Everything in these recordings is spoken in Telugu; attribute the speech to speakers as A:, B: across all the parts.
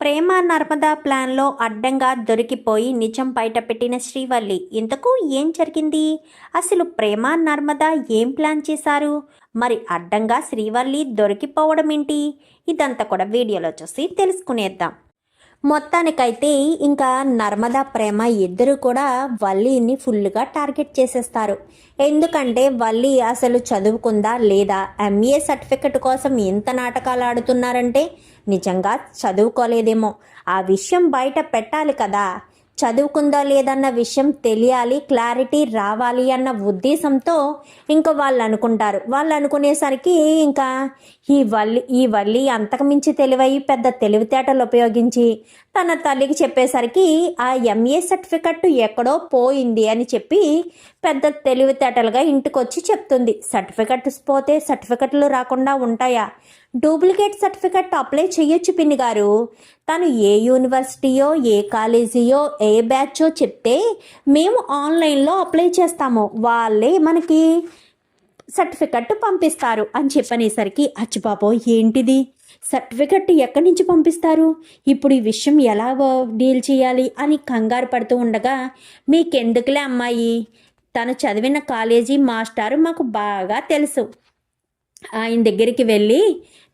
A: ప్రేమ నర్మదా ప్లాన్లో అడ్డంగా దొరికిపోయి నిజం బయటపెట్టిన శ్రీవల్లి. ఇంతకు ఏం జరిగింది? అసలు ప్రేమ నర్మదా ఏం ప్లాన్ చేశారు? మరి అడ్డంగా శ్రీవల్లి దొరికిపోవడం ఏంటి ఇదంతా కూడా వీడియోలో చూసి తెలుసుకునేద్దాం. మొత్తానికైతే ఇంకా నర్మదా ప్రేమ ఇద్దరు కూడా వల్లీని ఫుల్గా టార్గెట్ చేసేస్తారు. ఎందుకంటే వల్లి అసలు చదువుకుందా లేదా? ఎంఏ సర్టిఫికెట్ కోసం ఎంత నాటకాలు ఆడుతున్నారంటే నిజంగా చదువుకోలేదేమో. ఆ విషయం బయట పెట్టాలి కదా. చదువుకుందా లేదన్న విషయం తెలియాలి క్లారిటీ రావాలి అన్న ఉద్దేశంతో ఇంకా వాళ్ళు అనుకుంటారు. వాళ్ళు అనుకునేసరికి ఇంకా ఈ వల్లి ఈ వల్లి అంతకుమించి తెలివై పెద్ద తెలివితేటలు ఉపయోగించి తన తల్లికి చెప్పేసరికి ఆ ఎంఏ సర్టిఫికెట్ ఎక్కడో పోయింది అని చెప్పి పెద్ద తెలివితేటలుగా ఇంటికొచ్చి చెప్తుంది. సర్టిఫికెట్స్ పోతే సర్టిఫికెట్లు రాకుండా ఉంటాయా? డూప్లికేట్ సర్టిఫికెట్ అప్లై చేయొచ్చు పిన్ని గారు. తను ఏ యూనివర్సిటీయో ఏ కాలేజీయో ఏ బ్యాచో చెప్తే మేము ఆన్లైన్లో అప్లై చేస్తాము. వాళ్ళే మనకి సర్టిఫికెట్ పంపిస్తారు అని చెప్పనేసరికి అచ్చిబాబో ఏంటిది? సర్టిఫికెట్ ఎక్కడి నుంచి పంపిస్తారు? ఇప్పుడు ఈ విషయం ఎలా డీల్ చేయాలి అని కంగారు పడుతూ ఉండగా మీకెందుకులే అమ్మాయి? తను చదివిన కాలేజీ మాస్టారు మాకు బాగా తెలుసు. ఆయన దగ్గరికి వెళ్ళి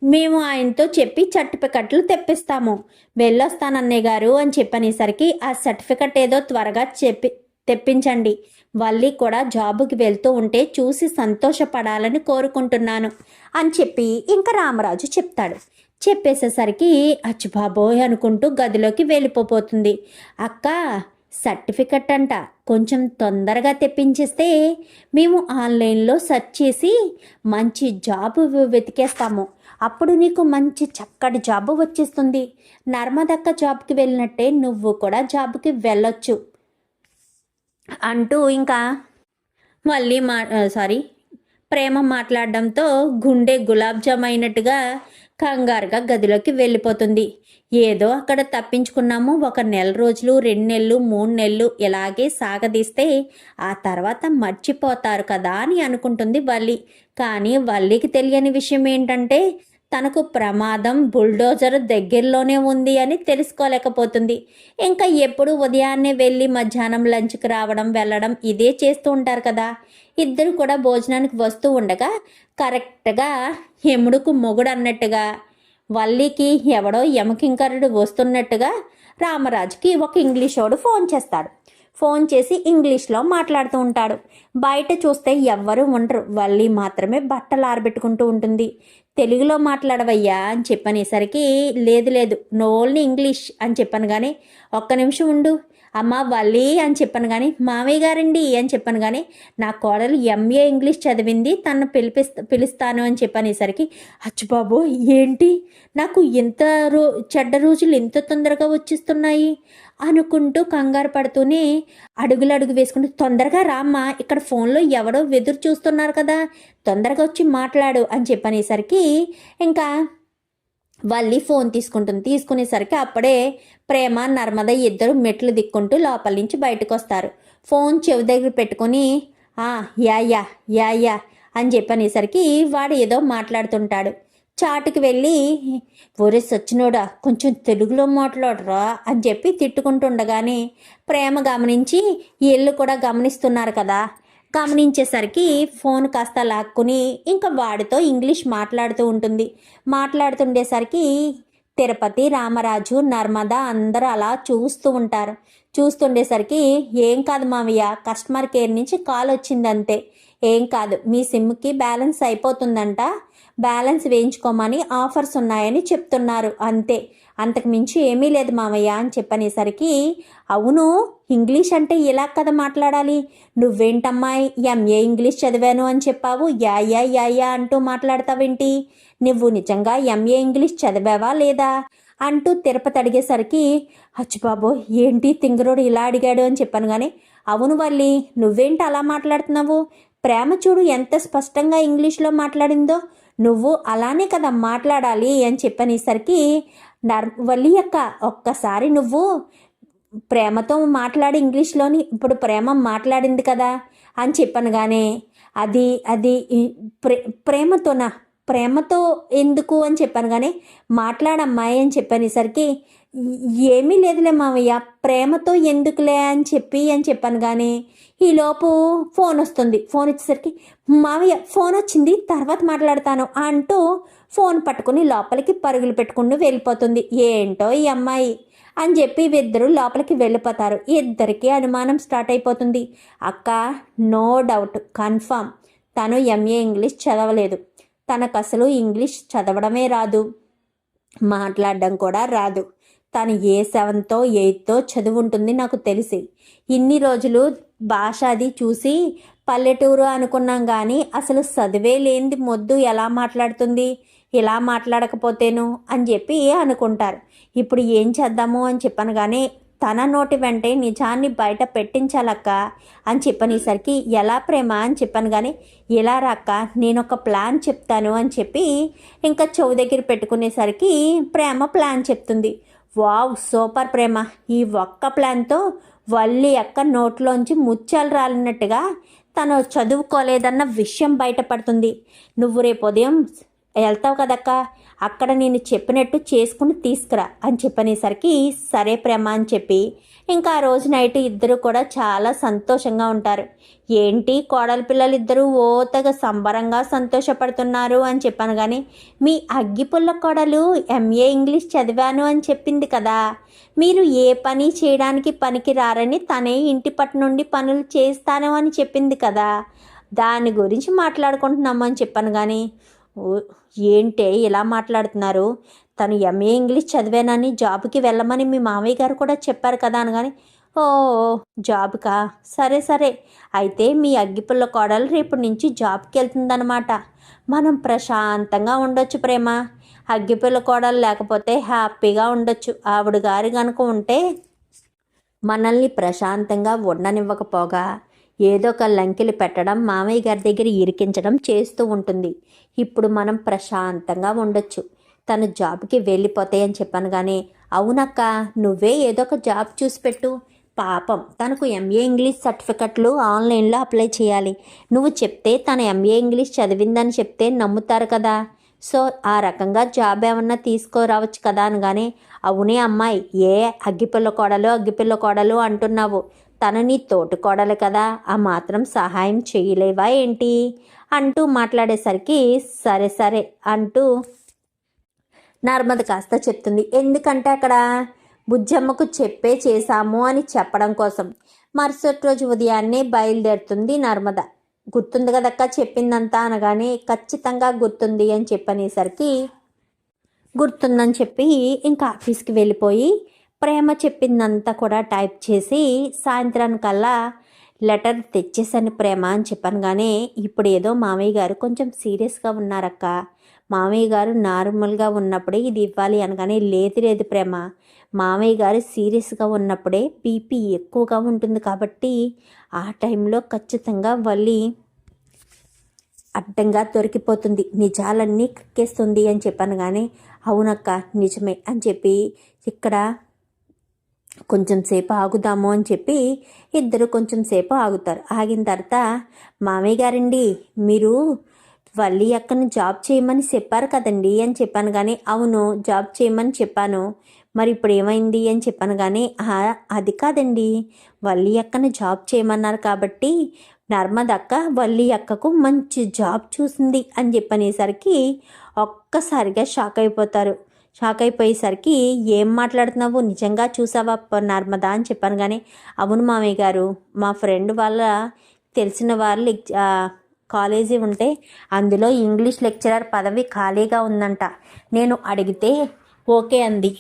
A: మేము ఆయనతో చెప్పి సర్టిఫికెట్లు తెప్పిస్తాము. వెళ్ళొస్తానన్నయ్య గారు అని చెప్పనేసరికి ఆ సర్టిఫికెట్ ఏదో త్వరగా చెప్పి తెప్పించండి. వల్లి కూడా జాబుకి వెళ్తూ ఉంటే చూసి సంతోషపడాలని కోరుకుంటున్నాను అని చెప్పి ఇంకా రామరాజు చెప్తాడు. చెప్పేసేసరికి అచ్చుబాబోయ్ అనుకుంటూ గదిలోకి వెళ్ళిపోతుంది అక్క సర్టిఫికెట్ అంట కొంచెం తొందరగా తెప్పించేస్తే మేము ఆన్లైన్లో సెర్చ్ చేసి మంచి జాబ్ వెతికేస్తాము. అప్పుడు నీకు మంచి చక్కటి జాబ్ వచ్చేస్తుంది. నర్మదక్క జాబ్కి వెళ్ళినట్టే నువ్వు కూడా జాబ్కి వెళ్ళొచ్చు. అంటూ ఇంకా మళ్ళీ మా సారీ ప్రేమ మాట్లాడడంతో గుండె గులాబ్ జామ్ అయినట్టుగా కంగారుగా గదిలోకి వెళ్ళిపోతుంది. ఏదో అక్కడ తప్పించుకున్నాము. ఒక నెల రోజులు రెండు నెలలు మూడు నెలలు ఇలాగే సాగదీస్తే ఆ తర్వాత మర్చిపోతారు కదా అని అనుకుంటుంది వల్లి. కానీ వల్లికి తెలియని విషయం ఏంటంటే తనకు ప్రమాదం బుల్డోజర్ దగ్గరలోనే ఉంది అని తెలుసుకోలేకపోతుంది. ఇంకా ఎప్పుడు ఉదయాన్నే వెళ్ళి మధ్యాహ్నం లంచ్కి రావడం వెళ్ళడం ఇదే చేస్తూ ఉంటారు కదా. ఇద్దరు కూడా భోజనానికి వస్తూ ఉండగా కరెక్ట్గా ఎముడుకు మొగుడు అన్నట్టుగా వల్లికి ఎవడో యమకింకరుడు వస్తున్నట్టుగా రామరాజుకి ఒక ఇంగ్లీష్ వాడు ఫోన్ చేస్తాడు. ఫోన్ చేసి ఇంగ్లీష్లో మాట్లాడుతూ ఉంటాడు. బయట చూస్తే ఎవ్వరూ ఉండరు. వల్లి మాత్రమే బట్టలు ఆరబెట్టుకుంటూ ఉంటుంది. తెలుగులో మాట్లాడవయ్యా అని చెప్పనేసరికి లేదు లేదు నోల్ని ఇంగ్లీష్ అని చెప్పాను కానీ ఒక్క నిమిషం ఉండు. అమ్మ వల్లి అని చెప్పాను కానీ మామయ్య గారండి అని చెప్పాను కానీ నా కోడలు ఎంఏ ఇంగ్లీష్ చదివింది తను పిలిపిస్తా పిలుస్తాను అని చెప్పనేసరికి అచ్చుబాబు ఏంటి? నాకు ఇంత రో చెడ్డ రోజులు ఇంత తొందరగా వచ్చిస్తున్నాయి? అనుకుంటూ కంగారు పడుతూనే అడుగులు అడుగు వేసుకుంటూ తొందరగా రామ్మా ఇక్కడ ఫోన్లో ఎవడో వెదురు చూస్తున్నారు కదా తొందరగా వచ్చి మాట్లాడు అని చెప్పనేసరికి ఇంకా వల్లి ఫోన్ తీసుకుంటుంది తీసుకునేసరికి అప్పుడే ప్రేమ నర్మద ఇద్దరు మెట్లు దిక్కుంటూ లోపల నుంచి బయటకు వస్తారు ఫోన్ చెవి దగ్గర పెట్టుకొని యా యా యా యా అని చెప్పనేసరికి వాడు ఏదో మాట్లాడుతుంటాడు. చాటుకి వెళ్ళి ఒరే సచ్చినోడా కొంచెం తెలుగులో మాట్లాడరా అని చెప్పి తిట్టుకుంటుండగానే ప్రేమ గమనించి ఇల్లు కూడా గమనిస్తున్నారు కదా గమనించేసరికి ఫోన్ కాస్త లాక్కుని ఇంకా వాడితో ఇంగ్లీష్ మాట్లాడుతూ ఉంటుంది. మాట్లాడుతుండేసరికి తిరుపతి రామరాజు నర్మద అందరూ అలా చూస్తూ ఉంటారు. చూస్తుండేసరికి ఏం కాదు మావయ్య కస్టమర్ కేర్ నుంచి కాల్ వచ్చిందంతే. ఏం కాదు మీ సిమ్కి బ్యాలెన్స్ అయిపోతుందంట. బ్యాలెన్స్ వేయించుకోమని ఆఫర్స్ ఉన్నాయని చెప్తున్నారు అంతే. అంతకు మించి ఏమీ లేదు మామయ్య అని చెప్పనేసరికి అవును ఇంగ్లీష్ అంటే ఇలా కదా మాట్లాడాలి? నువ్వేంటమ్మాయి ఎంఏ ఇంగ్లీష్ చదివాను అని చెప్పావు యా యా యా యా అంటూ మాట్లాడతావేంటి? నువ్వు నిజంగా ఎంఏ ఇంగ్లీష్ చదివావా లేదా? అంటూ తిరుపతి అడిగేసరికి అచ్చుబాబు ఏంటి తింగరోడు ఇలా అడిగాడు అని చెప్పాను కానీ అవును వల్లి నువ్వేంటి అలా మాట్లాడుతున్నావు? ప్రేమ చూడు ఎంత స్పష్టంగా ఇంగ్లీష్లో మాట్లాడిందో నువ్వు అలానే కదా మాట్లాడాలి అని చెప్పనేసరికి నర్ వల్లి యొక్క ఒక్కసారి నువ్వు ప్రేమతో మాట్లాడి ఇంగ్లీష్లోని. ఇప్పుడు ప్రేమ మాట్లాడింది కదా అని చెప్పనగానే కానీ అది అది ప్రే ప్రేమతోనా? ప్రేమతో ఎందుకు అని చెప్పాను కానీ మాట్లాడమ్మాయి అని చెప్పనేసరికి ఏమీ లేదులే మావయ్య ప్రేమతో ఎందుకులే అని చెప్పి అని చెప్పాను కానీ ఈలోపు ఫోన్ వస్తుంది. ఫోన్ వచ్చేసరికి మావయ్య ఫోన్ వచ్చింది తర్వాత మాట్లాడతాను అంటూ ఫోన్ పట్టుకుని లోపలికి పరుగులు పెట్టుకుంటూ వెళ్ళిపోతుంది. ఏంటో ఈ అమ్మాయి? అని చెప్పి ఇద్దరు లోపలికి వెళ్ళిపోతారు. ఇద్దరికి అనుమానం స్టార్ట్ అయిపోతుంది. అక్క నో డౌట్ కన్ఫామ్. తను ఎంఏ ఇంగ్లీష్ చదవలేదు. తనకు అసలు ఇంగ్లీష్ చదవడమే రాదు. మాట్లాడడం కూడా రాదు. తను ఏ సెవెన్తో ఎయిత్తో చదువు ఉంటుంది నాకు తెలిసి. ఇన్ని రోజులు భాష అది చూసి పల్లెటూరు అనుకున్నాం కానీ అసలు చదివే లేనిది మొద్దు ఎలా మాట్లాడుతుంది? ఇలా మాట్లాడకపోతేను అని చెప్పి అనుకుంటారు. ఇప్పుడు ఏం చేద్దాము అని చెప్పాను కానీ తన నోటి వెంటే నిజాన్ని బయట పెట్టించాలక్క అని చెప్పనేసరికి ఎలా ప్రేమ అని చెప్పాను కానీ ఇలా రాక్క నేను ఒక ప్లాన్ చెప్తాను అని చెప్పి ఇంకా చెవు దగ్గర పెట్టుకునేసరికి ప్రేమ ప్లాన్ చెప్తుంది. Wow super Prema. ఈ ఒక్క ప్లాన్తో వల్లి అక్క నోట్లోంచి ముత్యాలు రాలినట్టుగా తను చదువుకోలేదన్న విషయం బయటపడుతుంది. నువ్వు రేపు ఉదయం వెళ్తావు కదక్క? అక్కడ నేను చెప్పినట్టు చేసుకుని తీసుకురా అని చెప్పనేసరికి సరే ప్రేమ అని చెప్పి ఇంకా ఆ రోజు నైట్ ఇద్దరు కూడా చాలా సంతోషంగా ఉంటారు. ఏంటి కోడల పిల్లలు ఇద్దరు ఓతగా సంబరంగా సంతోషపడుతున్నారు అని చెప్పాను కానీ మీ అగ్గిపుల్ల కోడలు ఎంఏ ఇంగ్లీష్ చదివాను అని చెప్పింది కదా. మీరు ఏ పని చేయడానికి పనికి రారని తనే ఇంటి పట్టు నుండి పనులు చేస్తాను అని చెప్పింది కదా. దాని గురించి మాట్లాడుకుంటున్నాము అని చెప్పాను కానీ ఓ, ఏంటే ఇలా మాట్లాడుతున్నారు? తను ఎంఏ ఇంగ్లీష్ చదివానని జాబ్కి వెళ్ళమని మీ మామయ్య గారు కూడా చెప్పారు కదా అనగాని ఓ జాబ్కా? సరే సరే. అయితే మీ అగ్గిపుల్ల కోడలు రేపు నుంచి జాబ్కి వెళ్తుందనమాట మనం ప్రశాంతంగా ఉండొచ్చు ప్రేమ. అగ్గిపుల్ల కోడలు లేకపోతే హ్యాపీగా ఉండొచ్చు. ఆవిడ గారి కనుక ఉంటే మనల్ని ప్రశాంతంగా ఉండనివ్వకపోగా. ఏదో ఒక లంకెలు పెట్టడం మామయ్య గారి దగ్గర ఇరికించడం చేస్తూ ఉంటుంది. ఇప్పుడు మనం ప్రశాంతంగా ఉండొచ్చు. తను జాబ్కి వెళ్ళిపోతాయి అని చెప్పాను కానీ అవునక్క నువ్వే ఏదో ఒక జాబ్ చూసి పెట్టు. పాపం తనకు ఎంఏ ఇంగ్లీష్ సర్టిఫికెట్లు ఆన్లైన్లో అప్లై చేయాలి. నువ్వు చెప్తే తన ఎంఏ ఇంగ్లీష్ చదివిందని చెప్తే నమ్ముతారు కదా. సో ఆ రకంగా జాబ్ ఏమన్నా తీసుకోరావచ్చు కదా అనగానే అవునే అమ్మాయి ఏ అగ్గిపిల్ల కోడలు అగ్గిపిల్ల కోడలు అంటున్నావు? తను నీ తోటి కోడలు కదా ఆ మాత్రం సహాయం చేయలేవా ఏంటి? అంటూ మాట్లాడేసరికి సరే సరే అంటూ నర్మద కాస్త చెప్తుంది. ఎందుకంటే అక్కడ బుజ్జమ్మకు చెప్పే చేశాము అని చెప్పడం కోసం. మరుసటి రోజు ఉదయాన్నే బయలుదేరుతుంది నర్మద. గుర్తుంది కదక్క? చెప్పిందంతా అనగానే ఖచ్చితంగా గుర్తుంది అని చెప్పనేసరికి గుర్తుందని చెప్పి ఇంకా ఆఫీస్కి వెళ్ళిపోయి ప్రేమ చెప్పిందంతా కూడా టైప్ చేసి సాయంత్రానికల్లా లెటర్ తెచ్చేసాను ప్రేమ అని చెప్పాను కానీ ఇప్పుడు ఏదో మామయ్య గారు కొంచెం సీరియస్గా ఉన్నారక్క. మామయ్య గారు నార్మల్గా ఉన్నప్పుడే ఇది ఇవ్వాలి అనగానే లేదు లేదు ప్రేమ. మామయ్య గారు సీరియస్గా ఉన్నప్పుడే బీపీ ఎక్కువగా ఉంటుంది కాబట్టి ఆ టైంలో ఖచ్చితంగా వల్లి అడ్డంగా దొరికిపోతుంది. నిజాలన్నీ కక్కేస్తుంది అని చెప్పాను కానీ అవునక్క నిజమే అని చెప్పి ఇక్కడ కొంచెం సేపు ఆగుదాము అని చెప్పి ఇద్దరు కొంచెం సేపు ఆగుతారు. ఆగిన తర్వాత మామయ్య గారండి మీరు వల్లి అక్కను జాబ్ చేయమని చెప్పారు కదండి అని చెప్పాను కానీ అవును జాబ్ చేయమని చెప్పాను. మరి ఇప్పుడు ఏమైంది అని చెప్పాను కానీ అది కాదండి. వల్లి అక్కని జాబ్ చేయమన్నారు కాబట్టి నర్మద అక్క వల్లి అక్కకు మంచి జాబ్ చూసింది అని చెప్పనేసరికి ఒక్కసారిగా షాక్ అయిపోతారు. షాక్ అయిపోయేసరికి ఏం మాట్లాడుతున్నావు? నిజంగా చూసావా నర్మదా? అని చెప్పాను కానీ అవును మామయ్య గారు మా ఫ్రెండ్ వాళ్ళ తెలిసిన వాళ్ళు కాలేజీ ఉంటే అందులో ఇంగ్లీష్ లెక్చరర్ పదవి ఖాళీగా ఉందంట. నేను అడిగితే ఓకే అంది.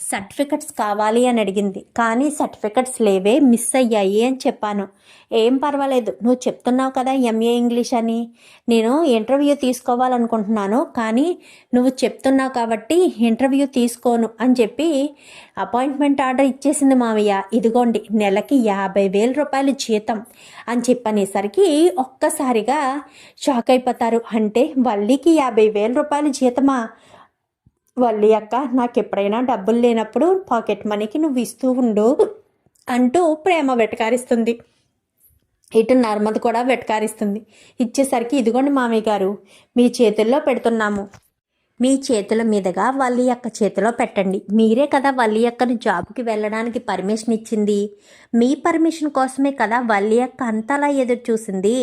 A: సర్టిఫికెట్స్ కావాలి అని అడిగింది. కానీ సర్టిఫికెట్స్ లేవే మిస్ అయ్యాయి అని చెప్పాను. ఏం పర్వాలేదు నువ్వు చెప్తున్నావు కదా ఎంఏ ఇంగ్లీష్ అని. నేను ఇంటర్వ్యూ తీసుకోవాలనుకుంటున్నాను కానీ నువ్వు చెప్తున్నావు కాబట్టి ఇంటర్వ్యూ తీసుకోను అని చెప్పి అపాయింట్మెంట్ ఆర్డర్ ఇచ్చేసింది మావయ్య. ఇదిగోండి నెలకి యాభై వేల రూపాయలు జీతం అని చెప్పనేసరికి ఒక్కసారిగా షాక్ అయిపోతారు. అంటే వల్లికి యాభై వేల రూపాయలు జీతమా? వల్లి అక్క నాకు ఎప్పుడైనా డబ్బులు లేనప్పుడు పాకెట్ మనీకి నువ్వు ఇస్తూ ఉండు అంటూ ప్రేమ వెటకారిస్తుంది. ఇటు నర్మద కూడా వెటకారిస్తుంది. ఇచ్చేసరికి ఇదిగోండి మామయ్య గారు మీ చేతుల్లో పెడుతున్నాము. మీ చేతుల మీదుగా వల్లి యొక్క చేతిలో పెట్టండి. మీరే కదా వల్లి అక్కను జాబ్కి వెళ్ళడానికి పర్మిషన్ ఇచ్చింది. మీ పర్మిషన్ కోసమే కదా వల్లి అక్క అంతలా ఎదురు చూసింది.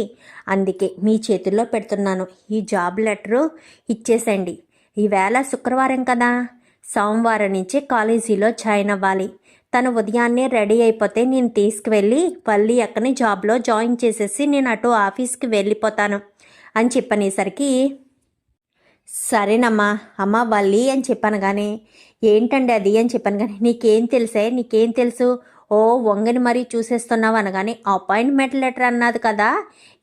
A: అందుకే మీ చేతుల్లో పెడుతున్నాను. ఈ జాబ్ లెటరు ఇచ్చేసండి ఈవేళ శుక్రవారం కదా. సోమవారం నుంచి కాలేజీలో జాయిన్ అవ్వాలి. తను ఉదయాన్నే రెడీ అయిపోతే నేను తీసుకువెళ్ళి వల్లి అక్కని జాబ్లో జాయిన్ చేసేసి నేను అటు ఆఫీస్కి వెళ్ళిపోతాను అని చెప్పనేసరికి సరేనమ్మా అమ్మ వల్లి అని చెప్పాను కానీ ఏంటండి అది? అని చెప్పాను కానీ నీకేం తెలుసే? నీకేం తెలుసు? ఓ వంగని మరీ చూసేస్తున్నావు అనగానే అపాయింట్మెంట్ లెటర్ అన్నది కదా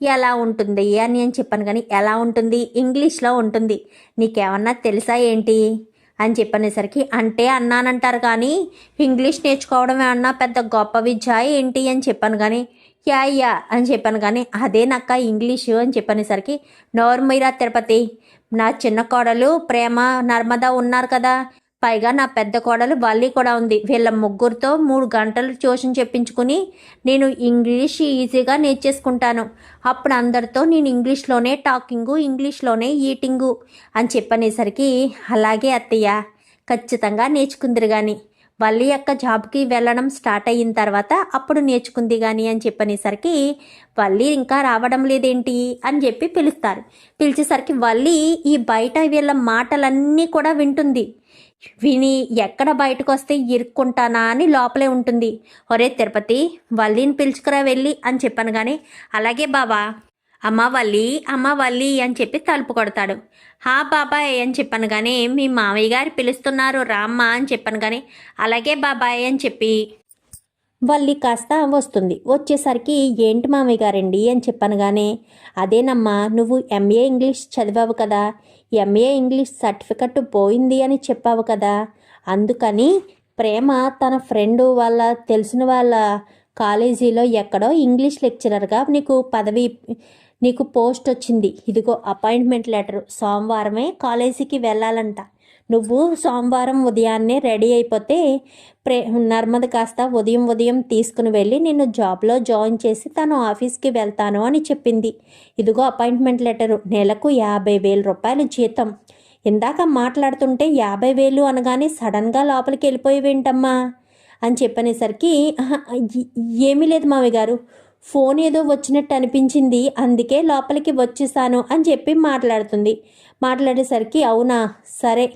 A: ఎలా ఉంటుంది? అని అని చెప్పాను కానీ ఎలా ఉంటుంది? ఇంగ్లీష్లో ఉంటుంది. నీకేమన్నా తెలుసా ఏంటి? అని చెప్పనేసరికి అంటే అన్నానంటారు కానీ ఇంగ్లీష్ నేర్చుకోవడం ఏమన్నా పెద్ద గొప్ప విద్య ఏంటి? అని చెప్పాను కానీ యా యా అని చెప్పాను కానీ అదే నక్క ఇంగ్లీషు అని చెప్పనేసరికి నోర్మైరా తిరుపతి నా చిన్న కోడలు ప్రేమ నర్మదా ఉన్నారు కదా పైగా నా పెద్ద కోడలు వల్లి కూడా ఉంది. వీళ్ళ ముగ్గురితో మూడు గంటలు ట్యూషన్ చెప్పించుకుని నేను ఇంగ్లీష్ ఈజీగా నేర్చేసుకుంటాను. అప్పుడు అందరితో నేను ఇంగ్లీష్లోనే టాకింగు ఇంగ్లీష్లోనే ఈటింగు అని చెప్పనేసరికి అలాగే అత్తయ్య ఖచ్చితంగా నేర్చుకుందిరు కానీ వల్లి యొక్క జాబ్కి వెళ్ళడం స్టార్ట్ అయిన తర్వాత అప్పుడు నేర్చుకుంది కానీ అని చెప్పనేసరికి వల్లి ఇంకా రావడం లేదేంటి? అని చెప్పి పిలుస్తారు. పిలిచేసరికి వల్లి ఈ బయట వీళ్ళ మాటలన్నీ కూడా వింటుంది. విని ఎక్కడ బయటకు వస్తే ఇరుక్కుంటానా అని లోపలే ఉంటుంది. ఒరే తిరుపతి వల్లిని పిలుచుకురా వెళ్ళి అని చెప్పాను కానీ అలాగే బాబా అమ్మ వల్లి అమ్మ వల్లి అని చెప్పి తలుపు కొడతాడు. హా బాబాయ్ అని చెప్పాను కానీ మీ మామయ్య గారు పిలుస్తున్నారు రామ్మ అని చెప్పాను కానీ అలాగే బాబాయ్ అని చెప్పి. వల్లి కాస్త వస్తుంది. వచ్చేసరికి ఏంటి మామయ్య గారండి అని చెప్పాను కానీ అదేనమ్మా నువ్వు ఎంఏ ఇంగ్లీష్ చదివావు కదా ఎంఏ ఇంగ్లీష్ సర్టిఫికెట్ పోయింది అని చెప్పావు కదా. అందుకని ప్రేమ తన ఫ్రెండ్ వాళ్ళ తెలిసిన వాళ్ళ కాలేజీలో ఎక్కడో ఇంగ్లీష్ లెక్చరర్గా నీకు పదవి నీకు పోస్ట్ వచ్చింది. ఇదిగో అపాయింట్మెంట్ లెటర్ సోమవారమే కాలేజీకి వెళ్ళాలంట. నువ్వు సోమవారం ఉదయాన్నే రెడీ అయిపోతే ప్రే నర్మద కాస్త ఉదయం ఉదయం తీసుకుని వెళ్ళి నేను జాబ్లో జాయిన్ చేసి తను ఆఫీస్కి వెళ్తాను అని చెప్పింది. ఇదిగో అపాయింట్మెంట్ లెటరు. నెలకు యాభై వేల రూపాయలు జీతం. ఇందాక మాట్లాడుతుంటే యాభై వేలు అనగానే సడన్గా లోపలికి వెళ్ళిపోయేవేంటమ్మా? అని చెప్పనేసరికి ఏమీ లేదు మావి గారు. ఫోన్ ఏదో వచ్చినట్టు అనిపించింది. అందుకే లోపలికి వచ్చేసాను అని చెప్పి మాట్లాడుతుంది. మాట్లాడేసరికి అవునా? సరే.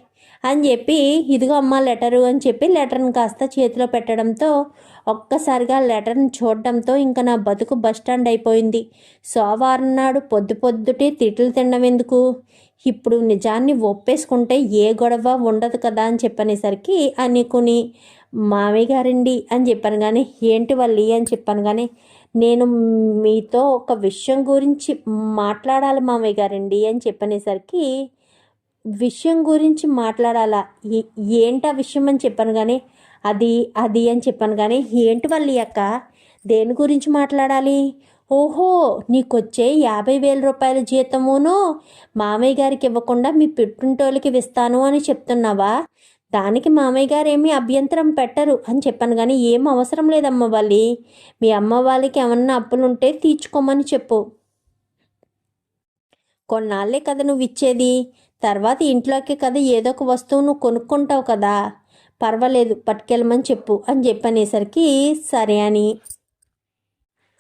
A: అని చెప్పి ఇదిగో అమ్మ లెటరు అని చెప్పి లెటర్ని కాస్త చేతిలో పెట్టడంతో ఒక్కసారిగా లెటర్ని చూడడంతో ఇంకా నా బతుకు బస్ స్టాండ్ అయిపోయింది. సోమవారం నాడు పొద్దు పొద్దుటే తిట్లు తినడం ఎందుకు? ఇప్పుడు నిజాన్ని ఒప్పేసుకుంటే ఏ గొడవ ఉండదు కదా అని చెప్పనేసరికి అనుకుని మామయ్య గారండి అని చెప్పాను కానీ ఏంటి వల్లి అని చెప్పాను కానీ నేను మీతో ఒక విషయం గురించి మాట్లాడాలి మామయ్య గారండి అని చెప్పనేసరికి విషయం గురించి మాట్లాడాలా? ఏ- ఏంటా విషయం అని చెప్పాను కానీ అది అది అని చెప్పాను కానీ ఏంటి వాళ్ళు అక్క? దేని గురించి మాట్లాడాలి? ఓహో నీకొచ్చే యాభై వేల రూపాయల జీతమును మామయ్య గారికి ఇవ్వకుండా మీ పెట్టుంటోళ్ళకి ఇస్తాను అని చెప్తున్నావా? దానికి మామయ్య గారు ఏమీ అభ్యంతరం పెట్టరు అని చెప్పాను కానీ ఏం అవసరం లేదమ్మ వాళ్ళి మీ అమ్మ వాళ్ళకి ఏమన్నా అప్పులుంటే తీర్చుకోమని చెప్పు. కొన్నాళ్ళే కదా నువ్వు ఇచ్చేది. తర్వాత ఇంట్లోకి కదా ఏదో ఒక వస్తువు నువ్వు కొనుక్కుంటావు కదా. పర్వాలేదు పట్టుకెళ్ళమని చెప్పు అని చెప్పనేసరికి సరే అని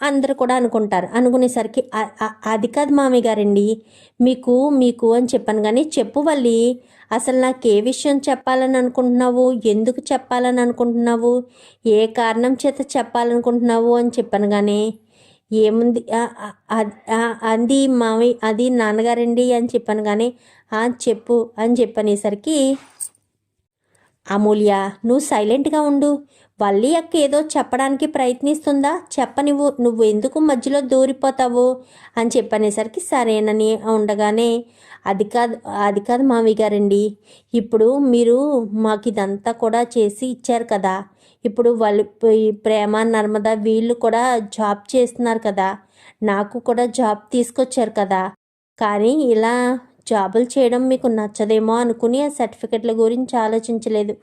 A: అందరు కూడా అనుకుంటారు. అనుకునేసరికి అది కాదు మామయ్య గారండి మీకు మీకు అని చెప్పాను కానీ చెప్పు వల్లి అసలు నాకు ఏ విషయం చెప్పాలని అనుకుంటున్నావు? ఎందుకు చెప్పాలని అనుకుంటున్నావు? ఏ కారణం చేత చెప్పాలనుకుంటున్నావు అని చెప్పాను కానీ ఏముంది? అది మామయ్య అది నాన్నగారండి అని చెప్పాను కానీ "ఆ, చెప్పు అని చెప్పనేసరికి అమూల్య నువ్వు సైలెంట్గా ఉండు. వల్లి అక్క ఏదో చెప్పడానికి ప్రయత్నిస్తుందా? చెప్పనివ్వు. నువ్వు ఎందుకు మధ్యలో దూరిపోతావు? అని చెప్పనేసరికి సరేనని ఉండగానే అది కాదు అది కాదు మామయ్య గారండి. ఇప్పుడు మీరు మాకు ఇదంతా కూడా చేసి ఇచ్చారు కదా ఇప్పుడు వాళ్ళు ఈ ప్రేమ నర్మద వీళ్ళు కూడా జాబ్ చేస్తున్నారు కదా. నాకు కూడా జాబ్ తీసుకొచ్చారు కదా. కానీ ఇలా జాబులు చేయడం మీకు నచ్చదేమో అనుకుని ఆ సర్టిఫికెట్ల గురించి ఆలోచించలేదు.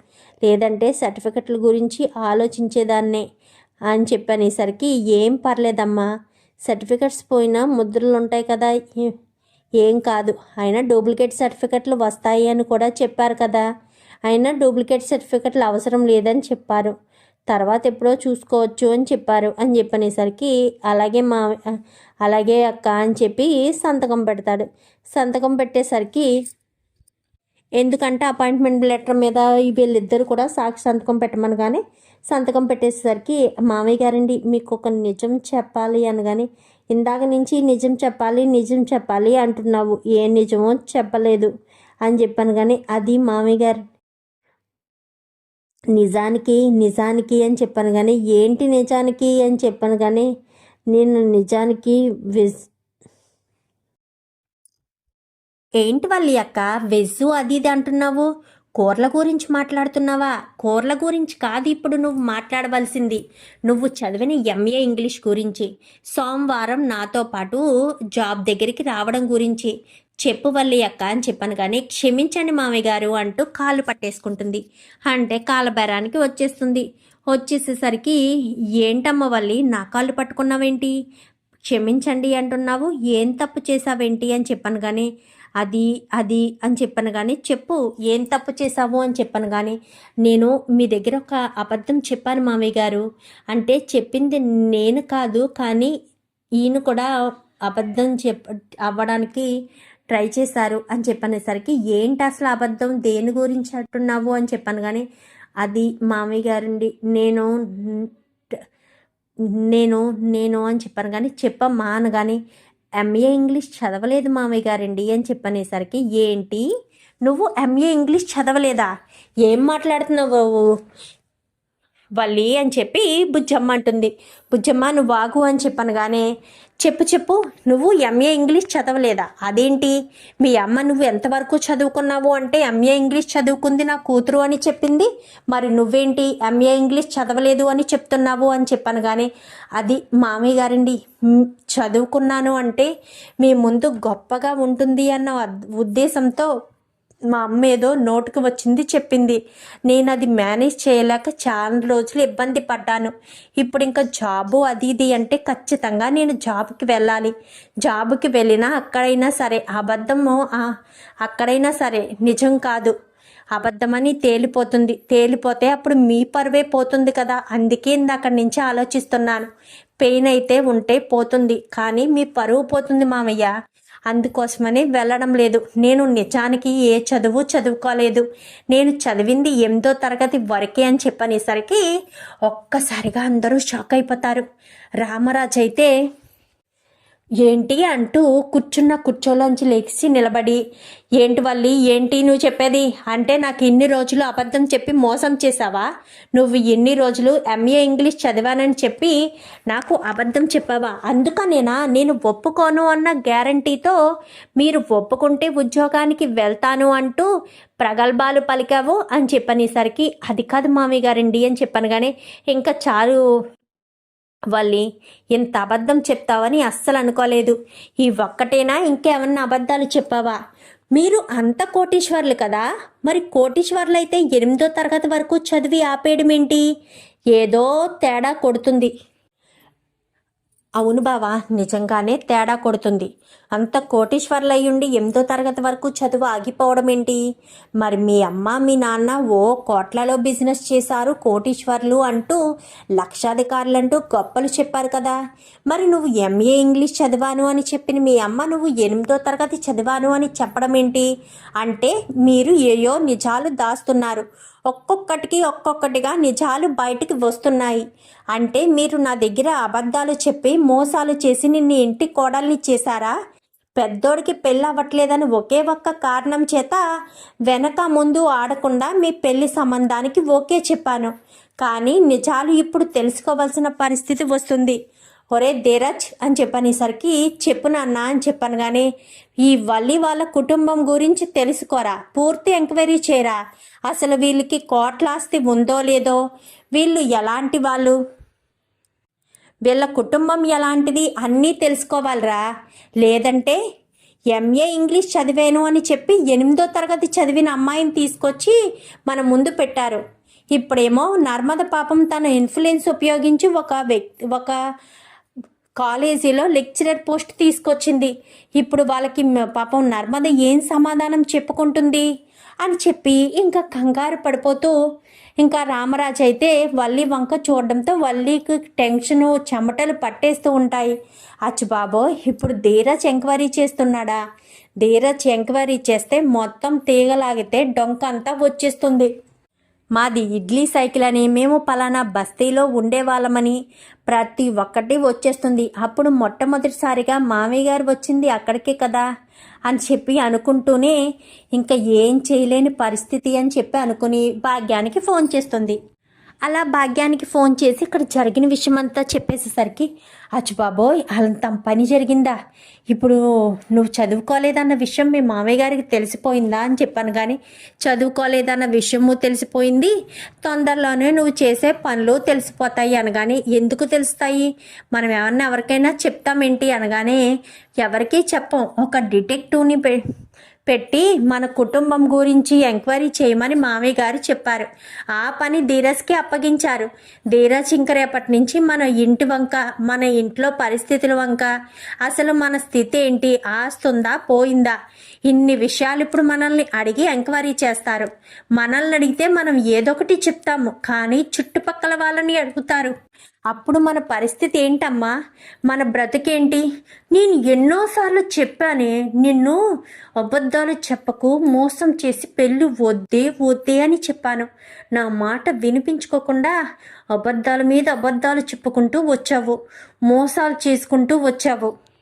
A: లేదంటే సర్టిఫికెట్ల గురించి ఆలోచించేదాన్నే అని చెప్పనేసరికి ఏం పర్లేదమ్మా. సర్టిఫికెట్స్ పోయినా ముద్రలు ఉంటాయి కదా. ఏం కాదు. అయినా డూప్లికేట్ సర్టిఫికెట్లు వస్తాయి అని కూడా చెప్పారు కదా. అయినా డూప్లికేట్ సర్టిఫికెట్లు అవసరం లేదని చెప్పారు. తర్వాత ఎప్పుడో చూసుకోవచ్చు అని చెప్పారు అని చెప్పనేసరికి అలాగే మా అలాగే అక్క అని చెప్పి సంతకం పెడతాడు. సంతకం పెట్టేసరికి ఎందుకంటే అపాయింట్మెంట్ లెటర్ మీద వీళ్ళిద్దరు కూడా సాక్షి సంతకం పెట్టమనగానే సంతకం పెట్టేసరికి మామయ్య గారండి మీకు ఒక నిజం చెప్పాలి అనగానే ఇందాక నుంచి నిజం చెప్పాలి నిజం చెప్పాలి అంటున్నావు ఏ నిజమో చెప్పలేదు అని చెప్పాను కానీ అది మామయ్య గారు నిజానికి నిజానికి అని చెప్పాను కానీ ఏంటి నిజానికి అని చెప్పాను కానీ నేను నిజానికి విజ్ ఏంటి వాళ్ళి అక్క? వెజ్జు అది ఇది అంటున్నావు? కూరల గురించి మాట్లాడుతున్నావా? కూరల గురించి కాదు ఇప్పుడు నువ్వు మాట్లాడవలసింది. నువ్వు చదివిన ఎంఏ ఇంగ్లీష్ గురించి సోమవారం నాతో పాటు జాబ్ దగ్గరికి రావడం గురించి చెప్పు వల్లి అక్క అని చెప్పాను కానీ క్షమించండి మామయ్య గారు అంటూ కాలు పట్టేసుకుంటుంది. అంటే కాళ్ళ వచ్చేస్తుంది. వచ్చేసేసరికి ఏంటమ్మ వల్లి నా కాళ్ళు పట్టుకున్నావేంటి? క్షమించండి అంటున్నావు. ఏం తప్పు చేసావేంటి అని చెప్పాను కానీ అది అది అని చెప్పాను కానీ చెప్పు ఏం తప్పు చేసావు అని చెప్పాను కానీ నేను మీ దగ్గర ఒక అబద్ధం చెప్పాను మామయ్య గారు. అంటే చెప్పింది నేను కాదు కానీ ఈయన కూడా అబద్ధం చెప్ అవ్వడానికి ట్రై చేశారు అని చెప్పనేసరికి ఏంటి అసలు అబద్ధం? దేని గురించి అంటున్నావు? అని చెప్పాను. కానీ అది మామయ్య గారండి నేను నేను నేను అని చెప్పాను. కానీ చెప్పమ్మా కానీ ఎంఏ ఇంగ్లీష్ చదవలేదు మామయ్య గారండి అని చెప్పనేసరికి ఏంటి? నువ్వు ఎంఏ ఇంగ్లీష్ చదవలేదా? ఏం మాట్లాడుతున్నావు? వల్లి అని చెప్పి బుజ్జమ్మ అంటుంది. బుజ్జమ్మ నువ్వు ఆగు అని చెప్పనగానే చెప్పు చెప్పు నువ్వు ఎంఏ ఇంగ్లీష్ చదవలేదా? అదేంటి? మీ అమ్మ నువ్వు ఎంతవరకు చదువుకున్నావు అంటే ఎంఏ ఇంగ్లీష్ చదువుకుంది నా కూతురు అని చెప్పింది. మరి నువ్వేంటి ఎంఏ ఇంగ్లీష్ చదవలేదు అని చెప్తున్నావు? అని చెప్పాను కానీ అది మామయ్య గారండి. చదువుకున్నాను అంటే మీ ముందు గొప్పగా ఉంటుంది అన్న ఉద్దేశంతో మా అమ్మ ఏదో నోటుకు వచ్చింది చెప్పింది. నేను అది మేనేజ్ చేయలేక చాలా రోజులు ఇబ్బంది పడ్డాను. ఇప్పుడు ఇంకా జాబు అది ఇది అంటే ఖచ్చితంగా నేను జాబ్కి వెళ్ళాలి. జాబుకి వెళ్ళినా అక్కడైనా సరే అబద్ధము అక్కడైనా సరే నిజం కాదు. అబద్ధమని తేలిపోతుంది. తేలిపోతే అప్పుడు మీ పరువే పోతుంది కదా. అందుకే ఇందాక నుంచి ఆలోచిస్తున్నాను. పెయిన్ అయితే ఉంటే పోతుంది. కానీ మీ పరువు పోతుంది మామయ్య. అందుకోసమని వెళ్ళడం లేదు. నేను నిజానికి ఏ చదువు చదువుకోలేదు. నేను చదివింది ఎనిమిదో తరగతి వరకే అని చెప్పనేసరికి ఒక్కసారిగా అందరూ షాక్ అయిపోతారు. రామరాజు అయితే ఏంటి అంటూ కూర్చున్న కూర్చోలోంచి లేచి నిలబడి ఏంటి వల్లి ఏంటి నువ్వు చెప్పేది? అంటే నాకు ఇన్ని రోజులు అబద్ధం చెప్పి మోసం చేసావా నువ్వు ఎన్ని రోజులు ఎంఏ ఇంగ్లీష్ చదివానని చెప్పి నాకు అబద్ధం చెప్పావా? అందుకనేనా నేను ఒప్పుకోను అన్న గ్యారంటీతో మీరు ఒప్పుకుంటే ఉద్యోగానికి వెళ్తాను అంటూ ప్రగల్భాలు పలికావు అని చెప్పనేసరికి అది కాదు మామయ్య గారండి అని చెప్పాను కానీ ఇంకా చాలు వాళ్ళి ఇంత అబద్ధం చెప్తావని అస్సలు అనుకోలేదు. ఈ ఒక్కటేనా ఇంకేమన్నా అబద్ధాలు చెప్పావా? మీరు అంత కోటీశ్వర్లు కదా? మరి కోటీశ్వర్లు అయితే ఎనిమిదో తరగతి వరకు చదివి ఆపేయడం ఏంటి ఏదో తేడా కొడుతుంది. అవును బావా నిజంగానే తేడా కొడుతుంది. అంత కోటీశ్వర్లయ్యుండి ఎనిమిదో తరగతి వరకు చదువు ఆగిపోవడం ఏంటి మరి మీ అమ్మ మీ నాన్న ఓ కోట్లలో బిజినెస్ చేశారు కోటీశ్వర్లు అంటూ లక్షాధికారులు అంటూ గొప్పలు చెప్పారు కదా. మరి నువ్వు ఎంఏ ఇంగ్లీష్ చదివాను అని చెప్పిన మీ అమ్మ నువ్వు ఎనిమిదో తరగతి చదివాను అని చెప్పడం ఏంటి అంటే మీరు ఏయో నిజాలు దాస్తున్నారు. ఒక్కొక్కటికి ఒక్కొక్కటిగా నిజాలు బయటికి వస్తున్నాయి. అంటే మీరు నా దగ్గర అబద్ధాలు చెప్పి మోసాలు చేసి నిన్ను ఇంటి కోడల్ని చేశారా? పెద్దోడికి పెళ్ళి అవ్వట్లేదని ఒకే ఒక్క కారణం చేత వెనక ముందు ఆడకుండా మీ పెళ్ళి సంబంధానికి ఓకే చెప్పాను. కానీ నిజాలు ఇప్పుడు తెలుసుకోవాల్సిన పరిస్థితి వస్తుంది. ఒరే ధీరజ్ అని చెప్పనేసరికి చెప్పు నాన్న అని చెప్పాను కానీ ఈ వల్లి వాళ్ళ కుటుంబం గురించి తెలుసుకోరా? పూర్తి ఎంక్వైరీ చేయరా? అసలు వీళ్ళకి కోట్లాస్తి ఉందో లేదో? వీళ్ళు ఎలాంటి వాళ్ళు? వీళ్ళ కుటుంబం ఎలాంటిది అన్నీ తెలుసుకోవాలిరా. లేదంటే ఎంఏ ఇంగ్లీష్ చదివాను అని చెప్పి ఎనిమిదో తరగతి చదివిన అమ్మాయిని తీసుకొచ్చి మన ముందు పెట్టారు. ఇప్పుడేమో నర్మద పాపం తన ఇన్ఫ్లుయెన్స్ ఉపయోగించి ఒక వ్యక్తి ఒక కాలేజీలో లెక్చరర్ పోస్ట్ తీసుకొచ్చింది. ఇప్పుడు వాళ్ళకి పాపం నర్మద ఏం సమాధానం చెప్పుకుంటుంది అని చెప్పి ఇంకా కంగారు పడిపోతూ ఇంకా రామరాజు అయితే వల్లి వంక చూడడంతో వల్లికి టెన్షన్ చెమటలు పట్టేస్తూ ఉంటాయి. అచ్చుబాబో ఇప్పుడు ధీరజ్ ఎంక్వైరీ చేస్తున్నాడా? ధీరజ్ ఎంక్వైరీ చేస్తే మొత్తం తీగలాగితే డొంక అంతా వచ్చేస్తుంది. మాది ఇడ్లీ సైకిల్ అని మేము పలానా బస్తీలో ఉండేవాళ్ళమని ప్రతి ఒక్కటి వచ్చేస్తుంది. అప్పుడు మొట్టమొదటిసారిగా మామయ్య గారు వచ్చింది అక్కడికే కదా అని చెప్పి అనుకుంటూనే ఇంకా ఏం చేయలేని పరిస్థితి అని చెప్పి అనుకుని భాగ్యానికి ఫోన్ చేస్తుంది. అలా భాగ్యానికి ఫోన్ చేసి ఇక్కడ జరిగిన విషయం అంతా చెప్పేసేసరికి అచ్చు బాబోయ్ అంత పని జరిగిందా? ఇప్పుడు నువ్వు చదువుకోలేదన్న విషయం మీ మామయ్య గారికి తెలిసిపోయిందా అని చెప్పాను కానీ చదువుకోలేదన్న విషయము తెలిసిపోయింది. తొందరలోనే నువ్వు చేసే పనులు తెలిసిపోతాయి అనగానే ఎందుకు తెలుస్తాయి? మనం ఏమన్నా ఎవరికైనా చెప్తామేంటి అనగానే ఎవరికీ చెప్పం. ఒక డిటెక్టివ్ని పె పెట్టి మన కుటుంబం గురించి ఎంక్వైరీ చేయమని మామయ్య గారు చెప్పారు. ఆ పని ధీరజ్కి అప్పగించారు. ధీరజ్ ఇంక రేపటి నుంచి మన ఇంటి వంక మన ఇంట్లో పరిస్థితుల వంక అసలు మన స్థితి ఏంటి ఆస్తుందా పోయిందా? ఇన్ని విషయాలు ఇప్పుడు మనల్ని అడిగి ఎంక్వైరీ చేస్తారు. మనల్ని అడిగితే మనం ఏదొకటి చెప్తాము కానీ చుట్టుపక్కల వాళ్ళని అడుగుతారు. అప్పుడు మన పరిస్థితి ఏంటమ్మా? మన బ్రతికేంటి? నేను ఎన్నోసార్లు చెప్పానే నిన్ను అబద్ధాలు చెప్పకు మోసం చేసి పెళ్ళి వద్దే వద్దే అని చెప్పాను. నా మాట వినిపించుకోకుండా అబద్ధాల మీద అబద్ధాలు చెప్పుకుంటూ వచ్చావు. మోసాలు చేసుకుంటూ వచ్చావు.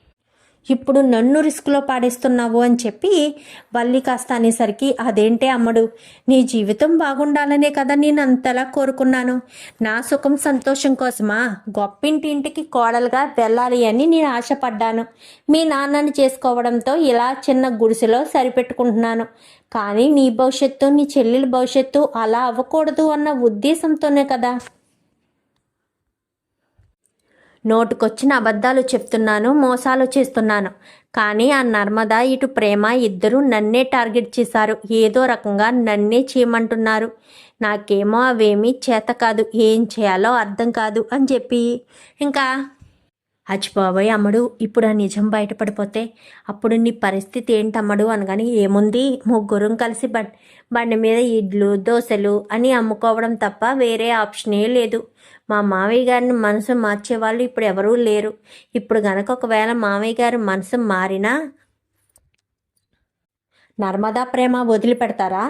A: ఇప్పుడు నన్ను రిస్క్లో పాడేస్తున్నావు అని చెప్పి వల్లి కాస్త అనేసరికి అదేంటే అమ్మడు నీ జీవితం బాగుండాలనే కదా నేను అంతలా కోరుకున్నాను. నా సుఖం సంతోషం కోసమా? గొప్పింటి ఇంటికి కోడలుగా వెళ్ళాలి అని నేను ఆశపడ్డాను. మీ నాన్నని చేసుకోవడంతో ఇలా చిన్న గుడిసెలో సరిపెట్టుకుంటున్నాను. కానీ నీ భవిష్యత్తు నీ చెల్లెల భవిష్యత్తు అలా అవ్వకూడదు అన్న ఉద్దేశంతోనే కదా. నోటుకొచ్చిన అబద్ధాలు చెప్తున్నాను మోసాలు చేస్తున్నాను. కానీ ఆ నర్మద ఇటు ప్రేమ ఇద్దరు నన్నే టార్గెట్ చేశారు. ఏదో రకంగా నన్నే చేయమంటున్నారు. నాకేమో అవేమీ చేత కాదు ఏం చేయాలో అర్థం కాదు అని చెప్పి. ఇంకా అచ్చిబాబాయ్ అమ్మడు ఇప్పుడు ఆ నిజం బయటపడిపోతే అప్పుడు నీ పరిస్థితి ఏంటమ్మడు అనగాని ఏముంది? ముగ్గురం కలిసి బండి బండి మీద ఇడ్లు దోశలు అని అమ్ముకోవడం తప్ప వేరే ఆప్షనే లేదు. మా మావయ్య గారిని మనసు మార్చేవాళ్ళు ఇప్పుడు ఎవరూ లేరు. ఇప్పుడు గనక ఒకవేళ మావయ్య గారి మనసు మారినా నర్మదా ప్రేమ వదిలిపెడతారా?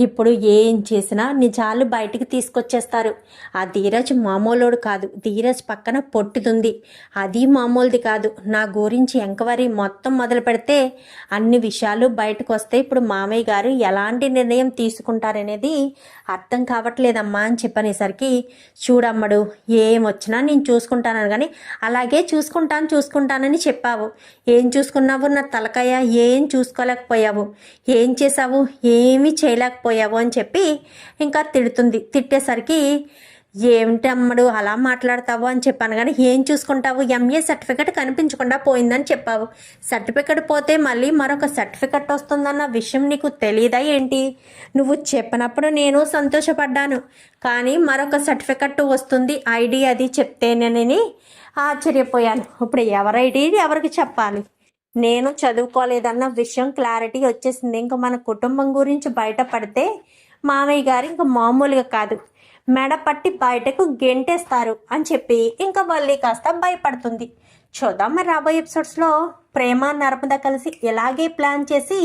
A: ఇప్పుడు ఏం చేసినా నిజాలు బయటికి తీసుకొచ్చేస్తారు. ఆ ధీరజ్ మామూలోడు కాదు. ధీరజ్ పక్కన పొట్టుతుంది. అది మామూలుది కాదు. నా గురించి ఎంక్వైరీ మొత్తం మొదలు పెడితే అన్ని విషయాలు బయటకు వస్తే ఇప్పుడు మామయ్య గారు ఎలాంటి నిర్ణయం తీసుకుంటారనేది అర్థం కావట్లేదమ్మా అని చెప్పనేసరికి చూడమ్మడు ఏం వచ్చినా నేను చూసుకుంటాను కానీ అలాగే చూసుకుంటాను చూసుకుంటానని చెప్పావు. ఏం చూసుకున్నావు నా తలకాయ? ఏం చూసుకోలేకపోయావు? ఏం చేసావు ఏమీ చేయలేకపోయావు అని చెప్పి ఇంకా తిడుతుంది. తిట్టేసరికి ఏమిటమ్మడు అలా మాట్లాడతావు? అని చెప్పాను కానీ ఏం చూసుకుంటావు? ఎంఏ సర్టిఫికెట్ కనిపించకుండా పోయిందని చెప్పావు. సర్టిఫికెట్ పోతే మళ్ళీ మరొక సర్టిఫికెట్ వస్తుందన్న విషయం నీకు తెలియదా ఏంటి? నువ్వు చెప్పినప్పుడు నేను సంతోషపడ్డాను. కానీ మరొక సర్టిఫికెట్ వస్తుంది ఐడి అది చెప్తేనని ఆశ్చర్యపోయాను. ఇప్పుడు ఎవరి ఐడి? ఎవరికి చెప్పాలి? నేను చదువుకోలేదన్న విషయం క్లారిటీ వచ్చేసింది. ఇంకా మన కుటుంబం గురించి బయటపడితే మామయ్య గారు ఇంకా మామూలుగా కాదు. మెడ పట్టి బయటకు గెంటేస్తారు అని చెప్పి ఇంకా వల్లి కాస్త భయపడుతుంది. చూద్దాం మరి రాబోయే ఎపిసోడ్స్లో ప్రేమ నర్మద కలిసి ఇలాగే ప్లాన్ చేసి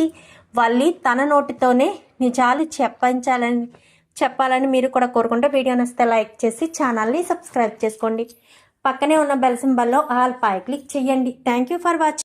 A: వల్లి తన నోటితోనే నిజాలు చెప్పించాలని చెప్పాలని మీరు కూడా కోరుకుంటే వీడియో నచ్చితే లైక్ చేసి ఛానల్ని సబ్స్క్రైబ్ చేసుకోండి. పక్కనే ఉన్న బెల్ సింబల్లో ఆల్ పై క్లిక్ చేయండి. Thank you for watching